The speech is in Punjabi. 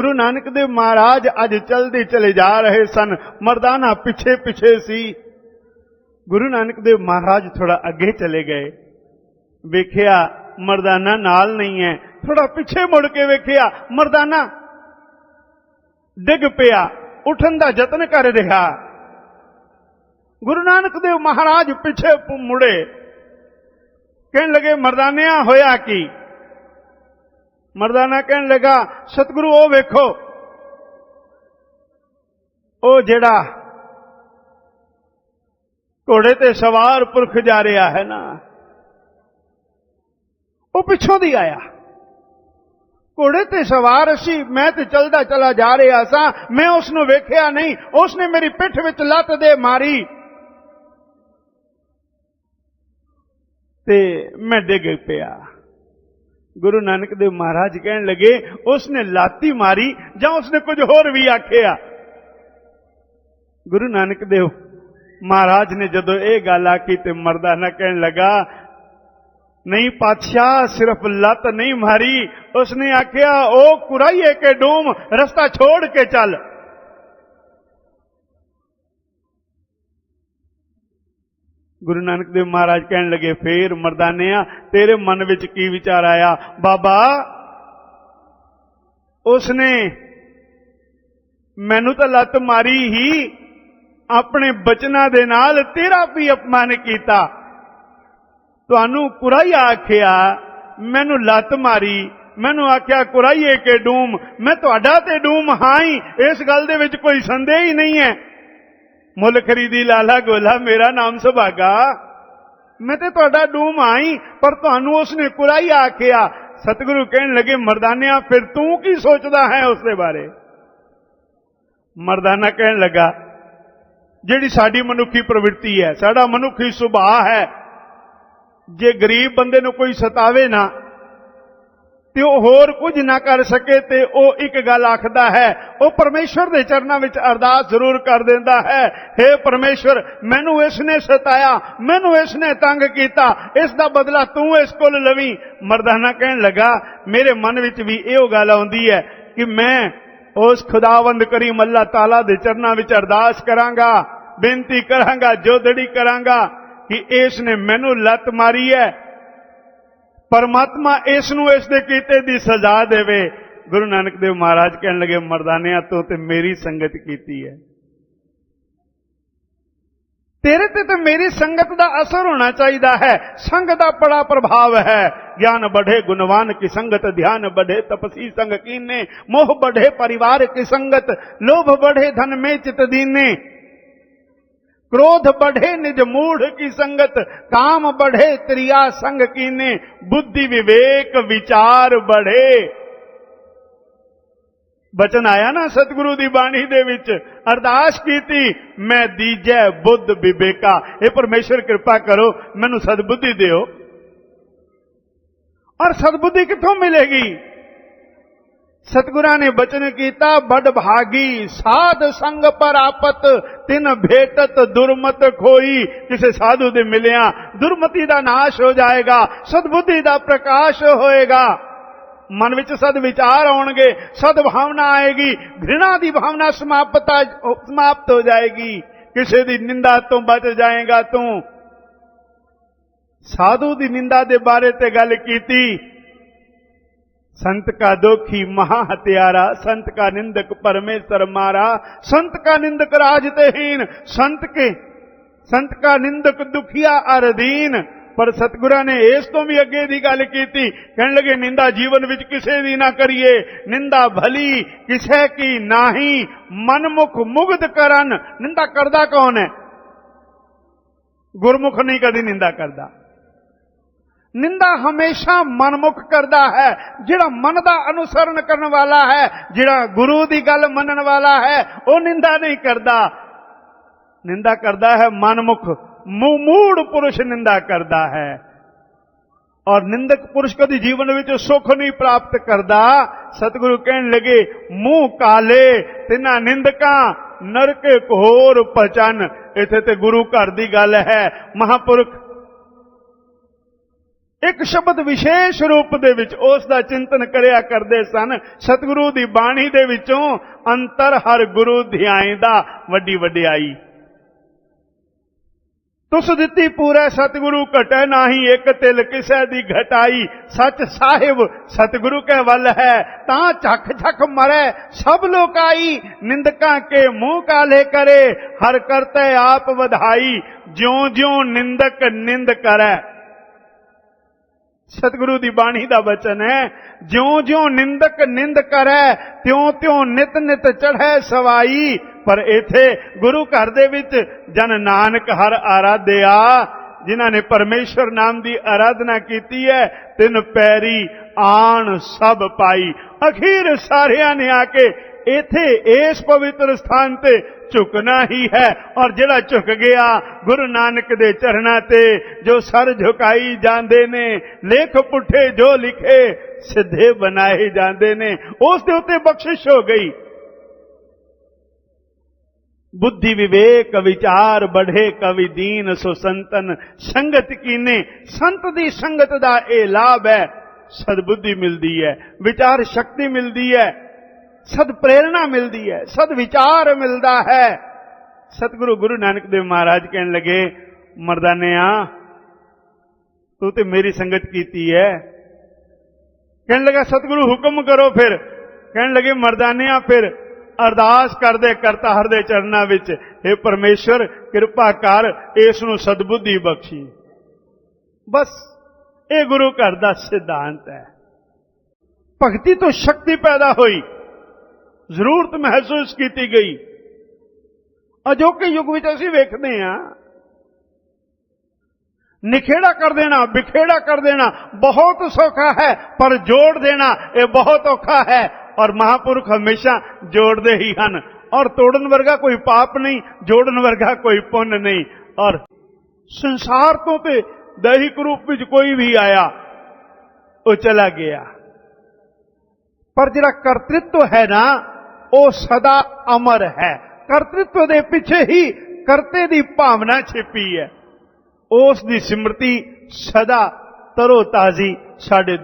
ਗੁਰੂ ਨਾਨਕ ਦੇਵ ਮਹਾਰਾਜ ਅੱਜ ਚਲਦੇ ਚਲੇ ਜਾ ਰਹੇ ਸਨ। ਮਰਦਾਨਾ ਪਿੱਛੇ ਪਿੱਛੇ ਸੀ। ਗੁਰੂ ਨਾਨਕ ਦੇਵ ਮਹਾਰਾਜ ਥੋੜਾ ਅੱਗੇ ਚਲੇ ਗਏ। ਵੇਖਿਆ ਮਰਦਾਨਾ ਨਾਲ ਨਹੀਂ ਹੈ। ਥੋੜਾ ਪਿੱਛੇ ਮੁੜ ਕੇ ਵੇਖਿਆ ਮਰਦਾਨਾ ਡਿੱਗ ਪਿਆ। ਉਠਣ ਦਾ ਯਤਨ ਕਰ ਰਿਹਾ। ਗੁਰੂ ਨਾਨਕ ਦੇਵ ਮਹਾਰਾਜ ਪਿੱਛੇ ਮੁੜੇ। ਕਹਿਣ ਲੱਗੇ, ਮਰਦਾਨਿਆ, ਹੋਇਆ ਕੀ? ਮਰਦਾਨਾ ਕਹਿਣ ਲੱਗਾ, ਸਤਿਗੁਰੂ, ਉਹ ਵੇਖੋ। ਉਹ ਜਿਹੜਾ ਘੋੜੇ ਤੇ ਸਵਾਰ ਪੁਰਖ ਜਾ ਰਿਹਾ ਹੈ ਨਾ, ਉਹ ਪਿੱਛੋਂ ਦੀ ਆਇਆ। ਘੋੜੇ ਤੇ ਸਵਾਰ ਸੀ, ਮੈਂ ਤੇ ਚਲਦਾ ਚਲਾ ਜਾ ਰਿਹਾ ਸਾਂ, ਮੈਂ ਉਸ ਨੂੰ ਵੇਖਿਆ ਨਹੀਂ ਉਸ ਨੇ ਮੇਰੀ ਪਿੱਠ ਵਿੱਚ ਲੱਤ ਦੇ ਮਾਰੀ। ਤੇ ਮੈਂ ਡਿੱਗ ਪਿਆ। ਗੁਰੂ ਨਾਨਕ ਦੇਵ ਮਹਾਰਾਜ ਕਹਿਣ ਲੱਗੇ, ਉਸਨੇ ਲਾਤੀ ਮਾਰੀ ਜਾਂ ਉਸਨੇ ਕੁਝ ਹੋਰ ਵੀ ਆਖਿਆ? ਗੁਰੂ ਨਾਨਕ ਦੇਵ ਮਹਾਰਾਜ ਨੇ ਜਦੋਂ ਇਹ ਗੱਲ ਆਖੀ ਤੇ ਮਰਦਾ ਨਾ ਕਹਿਣ ਲੱਗਾ, ਨਹੀਂ ਪਾਤਸ਼ਾਹ, ਸਿਰਫ ਲੱਤ ਨਹੀਂ ਮਾਰੀ, ਉਸਨੇ ਆਖਿਆ, ਉਹ ਕੁਰਾਈਏ ਕੇ ਡੂਮ, ਰਸਤਾ ਛੋੜ ਕੇ ਚੱਲ। ਗੁਰੂ ਨਾਨਕ ਦੇਵ ਮਹਾਰਾਜ ਕਹਿਣ ਲੱਗੇ, ਫੇਰ ਮਰਦਾਨਿਆ ਤੇਰੇ ਮਨ ਵਿੱਚ ਕੀ ਵਿਚਾਰ ਆਇਆ? ਬਾਬਾ, ਉਸਨੇ ਮੈਨੂੰ ਤਾਂ ਲੱਤ ਮਾਰੀ ਹੀ, ਆਪਣੇ ਬਚਨਾਂ ਦੇ ਨਾਲ ਤੇਰਾ ਵੀ ਅਪਮਾਨ ਕੀਤਾ। ਤੁਹਾਨੂੰ ਕੁਰਾਈ ਆਖਿਆ, ਮੈਨੂੰ ਲੱਤ ਮਾਰੀ, ਮੈਨੂੰ ਆਖਿਆ, ਕੁਰਾਈਏ ਕੇ ਡੂਮ, ਮੈਂ ਤੁਹਾਡਾ ਤੇ ਡੂਮ ਹਾਂ ਹੀ ਇਸ ਗੱਲ ਦੇ ਵਿੱਚ ਕੋਈ ਸੰਦੇਹ ਹੀ ਨਹੀਂ ਹੈ। ਮੁੱਲ ਖਰੀਦੀ ਲਾਲਾ ਗੋਲਾ, ਮੇਰਾ ਨਾਮ ਸੁਭਾਗਾ। ਮੈਂ ਤੇ ਤੁਹਾਡਾ ਡੂਮ ਆਈ, ਪਰ ਤੁਹਾਨੂੰ ਉਸਨੇ ਕੁਰਾਈ ਆਖਿਆ। ਸਤਿਗੁਰੂ ਕਹਿਣ ਲੱਗੇ, ਮਰਦਾਨਿਆ, ਫਿਰ ਤੂੰ ਕੀ ਸੋਚਦਾ ਹੈ ਉਸਦੇ ਬਾਰੇ? ਮਰਦਾਨਾ ਕਹਿਣ ਲੱਗਾ, ਜਿਹੜੀ ਸਾਡੀ ਮਨੁੱਖੀ ਪ੍ਰਵਿਰਤੀ ਹੈ, ਸਾਡਾ ਮਨੁੱਖੀ ਸੁਭਾਅ ਹੈ। ਜੇ ਗਰੀਬ ਬੰਦੇ ਨੂੰ ਕੋਈ ਸਤਾਵੇ ਨਾ ਤੇ ਉਹ ਹੋਰ ਕੁਝ ਨਾ ਕਰ ਸਕੇ ਤੇ ਉਹ ਇੱਕ ਗੱਲ ਆਖਦਾ ਹੈ, ਉਹ ਪਰਮੇਸ਼ਵਰ ਦੇ ਚਰਨਾਂ ਵਿੱਚ ਅਰਦਾਸ ਜ਼ਰੂਰ ਕਰ ਦਿੰਦਾ ਹੈ हे ਪਰਮੇਸ਼ਵਰ, ਮੈਨੂੰ ਇਸ ਨੇ ਸਤਾਇਆ, ਮੈਨੂੰ ਇਸ ਨੇ ਤੰਗ ਕੀਤਾ, ਇਸ ਦਾ ਬਦਲਾ ਤੂੰ ਇਸ ਕੋਲ ਲਵੀਂ। ਮਰਦਾਨਾ ਕਹਿਣ ਲੱਗਾ, ਮੇਰੇ ਮਨ ਵਿੱਚ ਵੀ ਇਹੋ ਗੱਲ ਆਉਂਦੀ ਹੈ ਕਿ ਮੈਂ ਉਸ ਖੁਦਾਵੰਦ ਕਰੀਮ ਅੱਲਾਹ ਤਾਲਾ ਦੇ ਚਰਨਾਂ ਵਿੱਚ ਅਰਦਾਸ ਕਰਾਂਗਾ, ਬੇਨਤੀ ਕਰਾਂਗਾ ਜੋਦੜੀ ਕਰਾਂਗਾ ਕਿ ਇਸ ਨੇ ਮੈਨੂੰ ਲੱਤ ਮਾਰੀ ਹੈ ਪਰਮਾਤਮਾ ਇਸ ਨੂੰ ਇਸ ਦੇ ਕੀਤੇ ਦੀ ਸਜ਼ਾ ਦੇਵੇ। ਗੁਰੂ ਨਾਨਕ ਦੇਵ ਮਹਾਰਾਜ ਕਹਿਣ ਲੱਗੇ ਮਰਦਾਨਿਆਂ ਤੋਂ ਤੇ ਮੇਰੀ ਸੰਗਤ ਕੀਤੀ ਹੈ। ਤੇਰੇ ਤੇ ਤੇ ਮੇਰੀ ਸੰਗਤ ਦਾ ਅਸਰ ਹੋਣਾ ਚਾਹੀਦਾ ਹੈ। ਸੰਗ ਦਾ ਬੜਾ ਪ੍ਰਭਾਵ ਹੈ। ਗਿਆਨ ਬਢੇ ਗੁਣਵਾਨ ਕੀ ਸੰਗਤ, ਧਿਆਨ ਬਢੇ ਤਪਸੀ ਸੰਗ ਕੀਨੇ। ਮੋਹ ਬਢੇ ਪਰਿਵਾਰ ਕੀ ਸੰਗਤ, ਲੋਭ ਬਢੇ ਧਨ ਮੇ ਚਿਤ ਦੀਨੇ। क्रोध बढ़े निज मूढ़ की संगत काम बढ़े त्रिया संग कीने बुद्धि विवेक विचार बढ़े ਬਚਨ ਆਇਆ ਨਾ ਸਤਿਗੁਰੂ ਦੀ ਬਾਣੀ ਦੇ ਵਿੱਚ ਅਰਦਾਸ ਕੀਤੀ ਮੈਂ ਦੀਜੈ ਬੁੱਧ ਵਿਵੇਕਾ ਇਹ ਪਰਮੇਸ਼ਰ ਕਿਰਪਾ ਕਰੋ ਮੈਨੂੰ ਸਦਬੁੱਧੀ ਦਿਓ ਔਰ ਸਦਬੁੱਧੀ ਕਿੱਥੋਂ ਮਿਲੇਗੀ ਸਤਿਗੁਰਾਂ ਨੇ ਬਚਨ ਕੀਤਾ ਬੜ ਭਾਗੀ, ਸਾਧ ਸੰਗ ਪਰਾਪਤ ਤਿਨ ਭੇਟਤ ਦੁਰਮਤ ਖੋਈ। ਕਿਸੇ ਸਾਧੂ ਦੇ ਮਿਲਿਆ, ਦੁਰਮਤੀ ਦਾ ਨਾਸ਼ ਹੋ ਜਾਏਗਾ, ਸਦਬੁੱਧੀ ਦਾ ਪ੍ਰਕਾਸ਼ ਹੋਏਗਾ। ਮਨ ਵਿੱਚ ਸਦ ਵਿਚਾਰ ਆਉਣਗੇ, ਸਦ ਭਾਵਨਾ ਆਏਗੀ, ਘ੍ਰਿਣਾ ਦੀ ਭਾਵਨਾ ਸਮਾਪਤ ਸਮਾਪਤ ਹੋ ਜਾਏਗੀ। ਕਿਸੇ ਦੀ ਨਿੰਦਾ ਤੋਂ ਬਚ ਜਾਏਗਾ ਤੂੰ। ਸਾਧੂ ਦੀ ਨਿੰਦਾ ਦੇ ਬਾਰੇ ਤੇ ਗੱਲ ਕੀਤੀ संत का दुखी महा हत्यारा संत का निंदक परमेश्वर मारा, संत का निंदक राजतेहीन, संत के, संत का निंदक दुखिया अरदीन। पर सतगुरा ने इस तो भी अगे की गल की कह लगे, निंदा जीवन विच किसे दी ना करिए, निंदा भली किसे की नाही, मनमुख मुग्ध करन, निंदा करदा कौन है? गुरमुख नहीं कभी निंदा करता ਨਿੰਦਾ ਹਮੇਸ਼ਾ ਮਨਮੁਖ ਕਰਦਾ ਹੈ, ਜਿਹੜਾ ਮਨ ਦਾ ਅਨੁਸਰਣ ਕਰਨ ਵਾਲਾ ਹੈ, ਜਿਹੜਾ ਗੁਰੂ ਦੀ ਗੱਲ ਮੰਨਣ ਵਾਲਾ ਹੈ, ਉਹ ਨਿੰਦਾ ਨਹੀਂ ਕਰਦਾ। ਨਿੰਦਾ ਕਰਦਾ ਹੈ ਮਨਮੁਖ ਮੂੜ ਪੁਰਸ਼ ਨਿੰਦਾ ਕਰਦਾ ਹੈ। ਔਰ ਨਿੰਦਕ ਪੁਰਸ਼ ਕਦੀ ਜੀਵਨ ਵਿੱਚ ਸੁੱਖ ਨਹੀਂ ਪ੍ਰਾਪਤ ਕਰਦਾ। ਸਤਿਗੁਰੂ ਕਹਿਣ ਲੱਗੇ, ਮੂੰਹ ਕਾਲੇ, ਤਿਨਾ ਨਿੰਦਕਾਂ, ਨਰਕ ਘੋਰ ਪਚਨ। ਇੱਥੇ ਤੇ ਗੁਰੂ ਘਰ ਦੀ ਗੱਲ ਹੈ, ਮਹਾਪੁਰਖ ਇੱਕ ਸ਼ਬਦ ਵਿਸ਼ੇਸ਼ ਰੂਪ ਦੇ ਵਿੱਚ ਉਸ ਦਾ ਚਿੰਤਨ ਕਰਿਆ ਕਰਦੇ ਸਨ। ਸਤਿਗੁਰੂ ਦੀ ਬਾਣੀ ਦੇ ਵਿੱਚੋਂ ਅੰਤਰ ਹਰ ਗੁਰੂ ਧਿਆਏ ਦਾ ਵੱਡੀ ਵਡਿਆਈ। ਤੁਸ ਦਿੱਤੀ ਪੂਰਾ ਸਤਿਗੁਰੂ ਘਟੈ ਨਾਹੀ, ਇੱਕ ਤਿਲ ਕਿਸੇ ਦੀ ਘਟਾਈ। ਸੱਚ ਸਾਹਿਬ, ਸਤਿਗੁਰੂ ਕੇ ਵੱਲ ਹੈ, ਤਾਂ ਝੱਖ ਝੱਖ ਮਰੈ, ਸਭ ਲੋਕਾਈ ਨਿੰਦਕਾਂ ਕੇ ਮੂੰਹ ਕਾਲੇ ਕਰੇ, ਹਰ ਕਰਤੇ ਆਪ ਵਧਾਈ। ਜਿਉਂ ਜਿਉਂ ਨਿੰਦਕ ਨਿੰਦ ਕਰੈ। ਸਤਿਗੁਰੂ ਦੀ ਬਾਣੀ ਦਾ ਬਚਨ ਹੈ ਜਿਉਂ ਜਿਉਂ ਨਿੰਦਕ ਨਿੰਦ ਕਰੈ ਤਿਉਂ ਤਿਉ ਨਿਤ ਨਿਤ ਚੜ੍ਹੈ ਸਵਾਈ। ਪਰ ਇਥੇ ਗੁਰੂ ਘਰ ਦੇ ਵਿੱਚ ਜਨ ਨਾਨਕ ਹਰ ਆਰਾਧਿਆ, ਜਿਨ੍ਹਾਂ ਨੇ ਪਰਮੇਸ਼ਰ ਨਾਮ ਦੀ ਆਰਾਧਨਾ ਕੀਤੀ ਹੈ, ਤਿੰਨ ਪੈਰੀ ਆਣ ਸਭ ਪਾਈ। ਅਖੀਰ ਸਾਰਿਆਂ ਨੇ ਆ ਕੇ ਇਥੇ ਇਸ ਪਵਿੱਤਰ ਸਥਾਨ ਤੇ ਝੁਕਣਾ ਹੀ ਹੈ। ਔਰ ਜਿਹੜਾ ਝੁਕ ਗਿਆ, ਗੁਰੂ ਨਾਨਕ ਦੇ ਚਰਨਾਂ ਤੇ, ਜੋ ਸਰ ਝੁਕਾਈ ਜਾਂਦੇ ਨੇ, ਲੇਖ ਪੁੱਠੇ ਜੋ ਲਿਖੇ, ਸਿੱਧੇ ਬਣਾਏ ਜਾਂਦੇ ਨੇ। ਉਸ ਦੇ ਉੱਤੇ ਬਖਸ਼ਿਸ਼ ਹੋ ਗਈ। ਬੁੱਧੀ ਵਿਵੇਕ, ਵਿਚਾਰ ਬਢੇ ਕਵੀ ਦੀਨ ਸੋ ਸੰਤਨ ਸੰਗਤ ਕੀਨੇ? ਸੰਤ ਦੀ ਸੰਗਤ ਦਾ ਇਹ ਲਾਭ ਹੈ। ਸਦਬੁੱਧੀ ਮਿਲਦੀ ਹੈ। ਵਿਚਾਰ ਸ਼ਕਤੀ ਮਿਲਦੀ ਹੈ। ਸਦ ਪ੍ਰੇਰਣਾ ਮਿਲਦੀ ਹੈ, ਸਦ ਵਿਚਾਰ ਮਿਲਦਾ ਹੈ। ਸਤਿਗੁਰੂ ਗੁਰੂ ਨਾਨਕ ਦੇਵ ਮਹਾਰਾਜ ਕਹਿਣ ਲੱਗੇ, ਮਰਦਾਨਿਆ, ਤੂੰ ਤੇ ਮੇਰੀ ਸੰਗਤ ਕੀਤੀ ਹੈ। ਕਹਿਣ ਲੱਗਾ, ਸਤਿਗੁਰੂ ਹੁਕਮ ਕਰੋ ਫਿਰ। ਕਹਿਣ ਲੱਗੇ, ਮਰਦਾਨਿਆ ਫਿਰ, ਅਰਦਾਸ ਕਰਦੇ ਕਰਤਾ ਹਰ ਦੇ ਚਰਨਾਂ ਵਿੱਚ। हे ਪਰਮੇਸ਼ਰ ਕਿਰਪਾ ਕਰ, ਇਸ ਨੂੰ ਸਦਬੁੱਧੀ ਬਖਸ਼ੀ। ਬਸ, ਇਹ ਗੁਰੂ ਘਰ ਦਾ ਸਿਧਾਂਤ ਹੈ। ਭਗਤੀ ਤੋਂ ਸ਼ਕਤੀ ਪੈਦਾ ਹੋਈ। ਜ਼ਰੂਰਤ ਮਹਿਸੂਸ ਕੀਤੀ ਗਈ ਅਜੋਕੇ ਯੁੱਗ ਵਿੱਚ ਅਸੀਂ ਵੇਖਦੇ ਹਾਂ ਨਿਖੇੜਾ ਕਰ ਦੇਣਾ ਵਿਖੇੜਾ ਕਰ ਦੇਣਾ ਬਹੁਤ ਸੌਖਾ ਹੈ ਪਰ ਜੋੜ ਦੇਣਾ ਇਹ ਬਹੁਤ ਔਖਾ ਹੈ ਔਰ ਮਹਾਪੁਰਖ ਹਮੇਸ਼ਾ ਜੋੜਦੇ ਹੀ ਹਨ ਔਰ ਤੋੜਨ ਵਰਗਾ ਕੋਈ ਪਾਪ ਨਹੀਂ ਜੋੜਨ ਵਰਗਾ ਕੋਈ ਪੁੰਨ ਨਹੀਂ ਔਰ ਸੰਸਾਰ ਤੋਂ ਤੇ ਦੈਹਿਕ ਰੂਪ ਵਿੱਚ ਕੋਈ ਵੀ ਆਇਆ ਉਹ ਚਲਾ ਗਿਆ ਪਰ ਜਿਹੜਾ ਕਰਤ੍ਰਿਤਵ ਹੈ ਨਾ ਉਹ ਸਦਾ ਅਮਰ ਹੈ। ਕਰਤ੍ਰਿਤਵ ਦੇ ਪਿੱਛੇ ਹੀ ਕਰਤੇ ਦੀ ਭਾਵਨਾ ਛਿਪੀ ਹੈ। ਉਸ ਦੀ ਸਿਮਰਤੀ ਸਦਾ ਤਰੋ ਤਾਜ਼ੀ ਸਾਡੇ